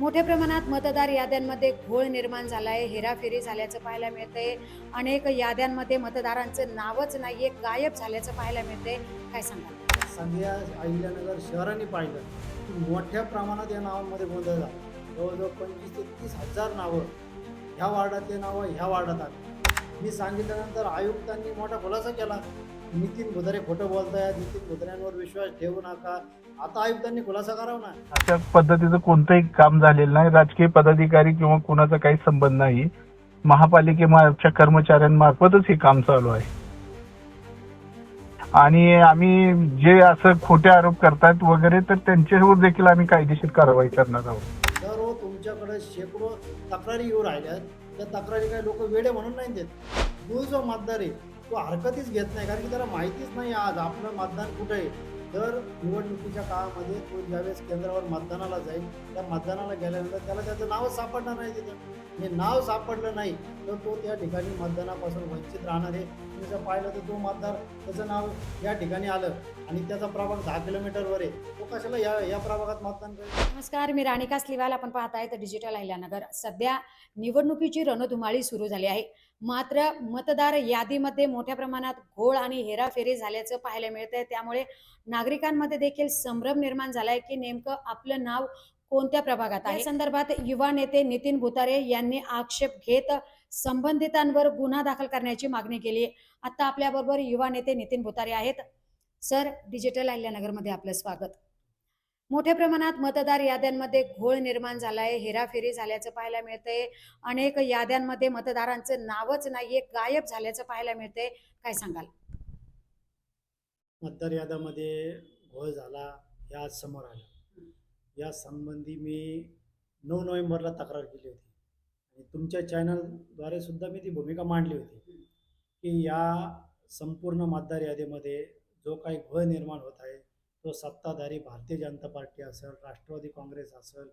मोठ्या प्रमाणात मतदार याद्यांमध्ये घोळ निर्माण झाला आहे हेराफेरी झाल्याचं पाहायला मिळतंय. अनेक याद्यांमध्ये मतदारांचं नावच नाही आहे गायब झाल्याचं पाहायला मिळतंय. काय सांगा संध्या अहिल्यानगर शहराने पाहिलं की मोठ्या प्रमाणात या नावांमध्ये गोंधळ झाला. जवळजवळ पंचवीस ते तीस हजार नावं ह्या वार्डातले नावं ह्या वार्डात आली. मी सांगितल्यानंतर आयुक्तांनी मोठा खुलासा केला. नितीन भुदारे खोटं बोलतायत नितीन भुदाऱ्यांवर विश्वास ठेवू नका. आता आयुक्तांनी खुलासा करावा ना. अशा पद्धतीचं कोणतंही काम झालेलं नाही. राजकीय पदाधिकारी किंवा कुणाचा काही संबंध नाही. महापालिकेच्या कर्मचाऱ्यांमार्फतच हे काम चालू आहे. आणि आम्ही जे असं खोटे आरोप करतात वगैरे तर त्यांच्यावर देखील आम्ही कायदेशीर कारवाई करणार आहोत. तर हो तुमच्याकडे शेकडो तक्रारी येऊ राहिल्यात. त्या तक्रारी काही लोक वेडे म्हणून नाही देत. तो जो मतदार आहे तो हरकतीच घेत नाही कारण की त्याला माहितीच नाही आज आपलं मतदान कुठे आहे. तर निवडणुकीच्या काळामध्ये तो ज्यावेळेस केंद्रावर मतदानाला जाईल त्या मतदानाला गेल्यानंतर त्याला त्याचं नावच सापडणार नाही तिथं. हे नाव सापडलं नाही तर तो त्या ठिकाणी मतदानापासून वंचित राहणार आहे. तुम्ही जर पाहिलं तर तो मतदार त्याचं नाव या ठिकाणी आलं आणि त्याचा प्रभाग दहा किलोमीटरवर आहे. कशाला या या प्रभागात मतदान नमस्कार मी राणिका स्लिवाल. आपण पाहताय तर डिजिटल अहिल्यानगर. सध्या निवडणुकीची रणधुमाळी सुरू झाली आहे. मात्र मतदार यादीमध्ये मोठ्या प्रमाणात घोळ आणि हेराफेरी झाल्याचं पाहायला मिळत आहे त्यामुळे नागरिकांमध्ये देखील संभ्रम निर्माण झालाय की नेमकं आपलं नाव कोणत्या प्रभागात आहे? या संदर्भात युवा नेते नितीन भुतारे यांनी आक्षेप घेत संबंधितांवर गुन्हा दाखल करण्याची मागणी केली आहे. आता आपल्याबरोबर युवा नेते नितीन भुतारे आहेत. सर डिजिटल अहिल्यानगरमध्ये आपलं स्वागत. मोठ्या प्रमाणात मतदार याद्यांमध्ये घोळ निर्माण झालाय हेराफेरी झाल्याचं पाहायला मिळतंय. अनेक याद्यांमध्ये मतदारांचं नावच नाहीये गायब झाल्याचं पाहायला मिळतंय. काय सांगाल? मतदार याद्यामध्ये घोळ झाला हे आज समोर आलं. या संबंधी मी नऊ नोव्हेंबरला तक्रार केली होती. आणि तुमच्या चॅनलद्वारे सुद्धा मी ती भूमिका मांडली होती. की या संपूर्ण मतदार यादीमध्ये जो काही घोळ निर्माण होत आहे तो सत्ताधारी भारतीय जनता पार्टी असेल राष्ट्रवादी काँग्रेस असेल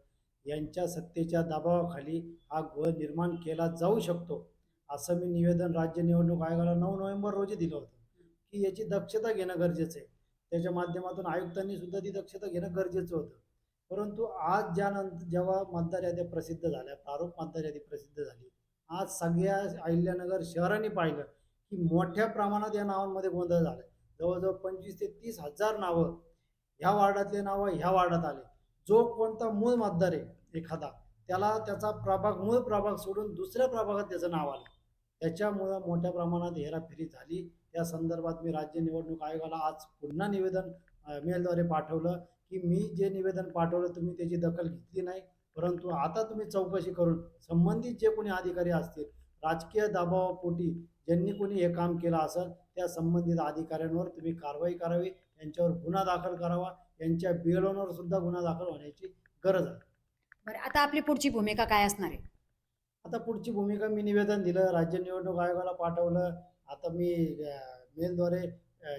यांच्या सत्तेच्या दबावाखाली हा घोळ निर्माण केला जाऊ शकतो असं मी निवेदन राज्य निवडणूक आयोगाला नऊ नोव्हेंबर रोजी दिलं होतं की याची दक्षता घेणं गरजेचं आहे. त्याच्या माध्यमातून आयुक्तांनी सुद्धा ती दक्षता घेणं गरजेचं होतं. परंतु आज ज्यानंतर जेव्हा मतदार याद्या प्रसिद्ध झाल्या प्रारूप मतदार यादी प्रसिद्ध झाली आज सगळ्या अहिल्यानगर शहरांनी पाहिलं की मोठ्या प्रमाणात या नावांमध्ये गोंधळ झाला. जवळजवळ पंचवीस ते तीस हजार नावं ह्या वार्डातले नावं ह्या वार्डात आले. जो कोणता मूळ मतदार आहे एखादा त्याला त्याचा प्रभाग मूळ प्रभाग सोडून दुसऱ्या प्रभागात त्याचं नाव आलं. त्याच्यामुळं मोठ्या प्रमाणात हेराफेरी झाली. त्या संदर्भात मी राज्य निवडणूक आयोगाला आज पुन्हा निवेदन मेलद्वारे पाठवलं की मी जे निवेदन पाठवलं तुम्ही त्याची दखल घेतली नाही. परंतु आता तुम्ही चौकशी करून संबंधित जे कोणी अधिकारी असतील राजकीय दबावापोटी ज्यांनी कोणी हे काम केलं असेल त्या संबंधित अधिकाऱ्यांवर तुम्ही कारवाई करावी यांच्यावर गुन्हा दाखल करावा यांच्या बिएलओवर सुद्धा गुन्हा दाखल होण्याची गरज आहे. बरं आता आपली पुढची भूमिका काय असणार आहे? आता पुढची भूमिका मी निवेदन दिलं राज्य निवडणूक आयोगाला पाठवलं आता मी मेलद्वारे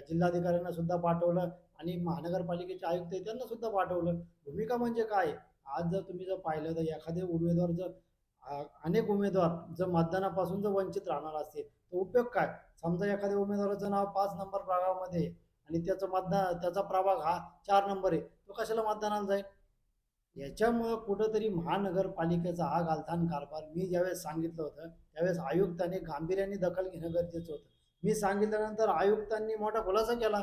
जिल्हाधिकाऱ्यांना सुद्धा पाठवलं आणि महानगरपालिकेचे आयुक्त त्यांना सुद्धा पाठवलं. भूमिका म्हणजे काय? आज जर तुम्ही जर पाहिलं तर एखादे उमेदवार जर अनेक उमेदवार जर मतदानापासून जर वंचित राहणार असतील तर उपयोग काय? समजा एखाद्या उमेदवाराचं नाव पाच नंबर प्रभागामध्ये आहे आणि त्याचं मतदान त्याचा प्रभाग हा चार नंबर आहे तो कशाला मतदानाला जाईल? याच्यामुळं कुठंतरी महानगरपालिकेचा हा गालथान कारभार मी ज्यावेळेस सांगितलं होतं त्यावेळेस आयुक्तांनी गांभीर्याने दखल घेणं गरजेचं होतं. मी सांगितल्यानंतर आयुक्तांनी मोठा खुलासा केला.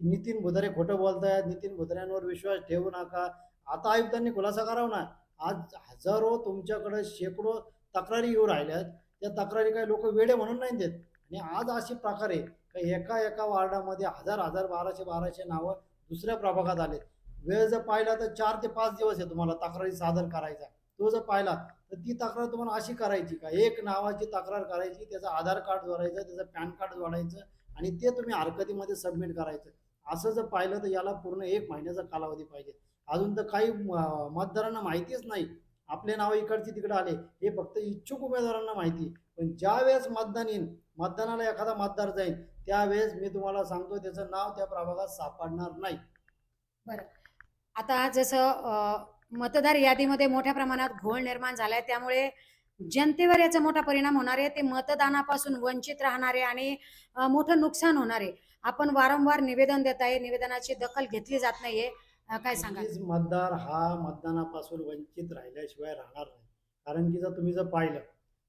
नितीन भुधारे खोटं बोलतायत नितीन भुदाऱ्यांवर विश्वास ठेवू नका. आता आयुक्तांनी खुलासा करावा ना. आज हजारो तुमच्याकडे शेकडो तक्रारी येऊ राहिल्यात. त्या तक्रारी काही लोक वेडे म्हणून नाही देत. आणि आज अशी प्रकारे का एका एका वार्डामध्ये हजार हजार बाराशे बाराशे नावं दुसऱ्या प्रभागात आले. वेळ जर पाहिला तर चार ते पाच दिवस आहे तुम्हाला तक्रारी सादर करायचा. तो जर पाहिला तर ती तक्रार तुम्हाला अशी करायची का? एक नावाची तक्रार करायची त्याचं आधार कार्ड जोडायचं त्याचं पॅन कार्ड जोडायचं आणि ते तुम्ही हरकतीमध्ये सबमिट करायचं. असं जर पाहिलं तर याला पूर्ण एक महिन्याचा कालावधी पाहिजे. अजून तर काही मतदारांना माहितीच नाही. आपले नाव इकडचे तिकडे आले. हे फक्त इच्छुक उमेदवारांना माहिती. पण ज्या वेळेस मतदान येईल मतदानाला एखादा मतदार जाईल त्यावेळेस मी तुम्हाला सांगतो त्याचं नाव त्या प्रभागात सापडणार नाही. आता जसं मतदार यादीमध्ये मोठ्या प्रमाणात घोळ निर्माण झालाय त्यामुळे जनतेवर याचा मोठा परिणाम होणार आहे. ते मतदानापासून वंचित राहणारे आणि मोठं नुकसान होणार आहे. आपण वारंवार निवेदन देत आहे. निवेदनाची दखल घेतली जात नाहीये. काय सांगा नक्कीच मतदार हा मतदानापासून वंचित राहिल्याशिवाय राहणार नाही. कारण की जर तुम्ही जर पाहिलं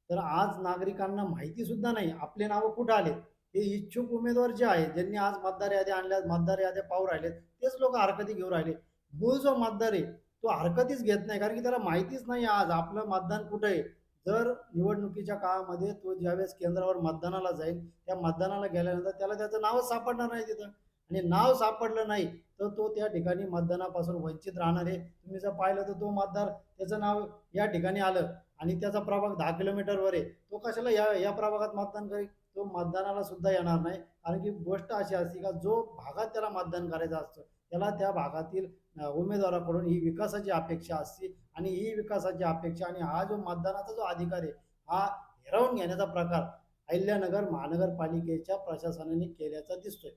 तर आज नागरिकांना माहिती सुद्धा नाही आपले नावं कुठं आले हे इच्छुक उमेदवार जे आहेत ज्यांनी आज मतदार याद्या आणल्या मतदार याद्या पाहू राहिलेत तेच लोक हरकती घेऊन राहिले. मूळ जो मतदार आहे तो हरकतीच घेत नाही कारण की त्याला माहितीच नाही आज आपलं मतदान कुठं आहे. जर निवडणुकीच्या काळामध्ये तो ज्यावेळेस केंद्रावर मतदानाला जाईल त्या मतदानाला गेल्यानंतर त्याला त्याचं नावच सापडणार नाही तिथं. आणि नाव सापडलं नाही तर तो त्या ठिकाणी मतदानापासून वंचित राहणार आहे. तुम्ही जर पाहिलं तर तो मतदार त्याचं नाव या ठिकाणी आलं आणि त्याचा प्रभाग दहा किलोमीटरवर आहे. तो कशाला या या प्रभागात मतदान करेल? तो मतदानाला सुद्धा येणार नाही. कारण की गोष्ट अशी असते का जो भागात त्याला मतदान करायचं असतं त्याला त्या भागातील उमेदवाराकडून ही विकासाची अपेक्षा असते आणि ही विकासाची अपेक्षा आणि हा जो मतदानाचा जो अधिकार आहे हा हिरावून घेण्याचा प्रकार अहिल्यानगर महानगरपालिकेच्या प्रशासनाने केल्याचा दिसतोय.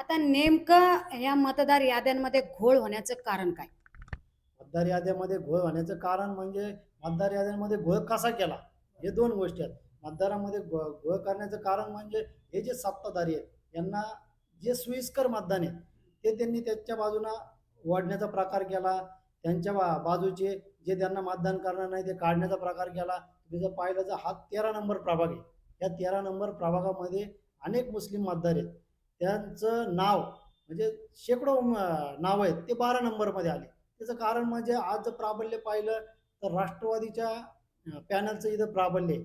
आता नेमकं या मतदार याद्यांमध्ये घोळ होण्याचं कारण काय? मतदार याद्यामध्ये घोळ होण्याचं कारण म्हणजे मतदार याद्यांमध्ये घोळ कसा केला? हे दोन गोष्टी आहेत. मतदारामध्ये घो घोळ करण्याचं कारण म्हणजे हे जे सत्ताधारी आहेत यांना जे सोयीस्कर मतदान आहे ते त्यांनी त्याच्या बाजूला वाढण्याचा प्रकार केला. त्यांच्या बा बाजूचे जे त्यांना मतदान करणार नाही ते काढण्याचा प्रकार केला. तुम्ही जर पाहिलं तर हा तेरा नंबर प्रभाग आहे. या तेरा नंबर प्रभागामध्ये अनेक मुस्लिम मतदार आहेत. त्यांचं नाव म्हणजे शेकडो नाव नावं आहेत ते बारा नंबरमध्ये आले. त्याचं कारण म्हणजे आज जर प्राबल्य पाहिलं तर राष्ट्रवादीच्या पॅनलचं इथं प्राबल्य आहे.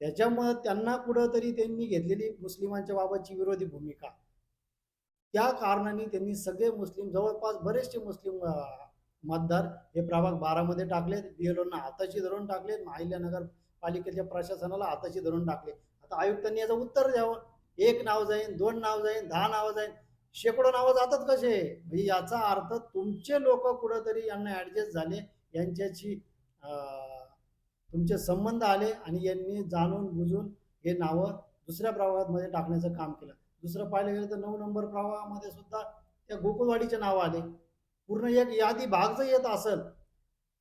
त्याच्यामुळं त्यांना कुठंतरी त्यांनी घेतलेली मुस्लिमांच्या बाबतची विरोधी भूमिका. त्या कारणाने त्यांनी सगळे मुस्लिम जवळपास बरेचसे मुस्लिम मतदार हे प्रभाग बारामध्ये टाकलेत बीएलओना हाताशी धरून टाकलेत अहिल्यानगर पालिकेच्या प्रशासनाला हाताशी धरून टाकले. आता आयुक्तांनी याचं उत्तर द्यावं. एक नाव जाईन दोन नाव जाईन दहा नावं जाईन. शेकडो नावं जातात कसे? म्हणजे याचा अर्थ तुमचे लोक कुठंतरी यांना ऍडजस्ट झाले यांच्याशी तुमचे संबंध आले आणि यांनी जाणून बुजून हे नावं दुसऱ्या प्रवाहामध्ये टाकण्याचं काम केलं. दुसरं पाहिलं गेलं तर नऊ नंबर प्रवाहामध्ये सुद्धा त्या गोकुळवाडीचे नाव आले. पूर्ण एक यादी भाग जर येत असेल.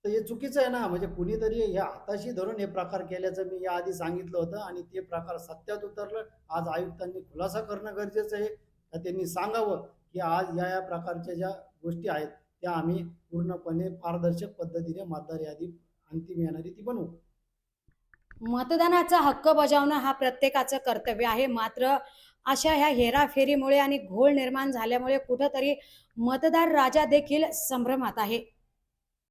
तर हे चुकीचं आहे ना म्हणजे कुणीतरी ह्या हाताशी धरून हे प्रकार केल्याचं मी याआधी सांगितलं होतं आणि ते प्रकार सत्यात उतरलं. आज आयुक्तांनी खुलासा करणं गरजेचं आहे. का त्यांनी सांगावं की आज या या प्रकारच्या ज्या गोष्टी आहेत त्या आम्ही पूर्णपणे पारदर्शक पद्धतीने मतदार यादी अंतिम येणारी ती बनवू. मतदानाचा हक्क बजावणं हा प्रत्येकाचं कर्तव्य आहे. मात्र अशा ह्या हेराफेरीमुळे आणि घोळ निर्माण झाल्यामुळे कुठंतरी मतदार राजा देखील संभ्रमात आहे.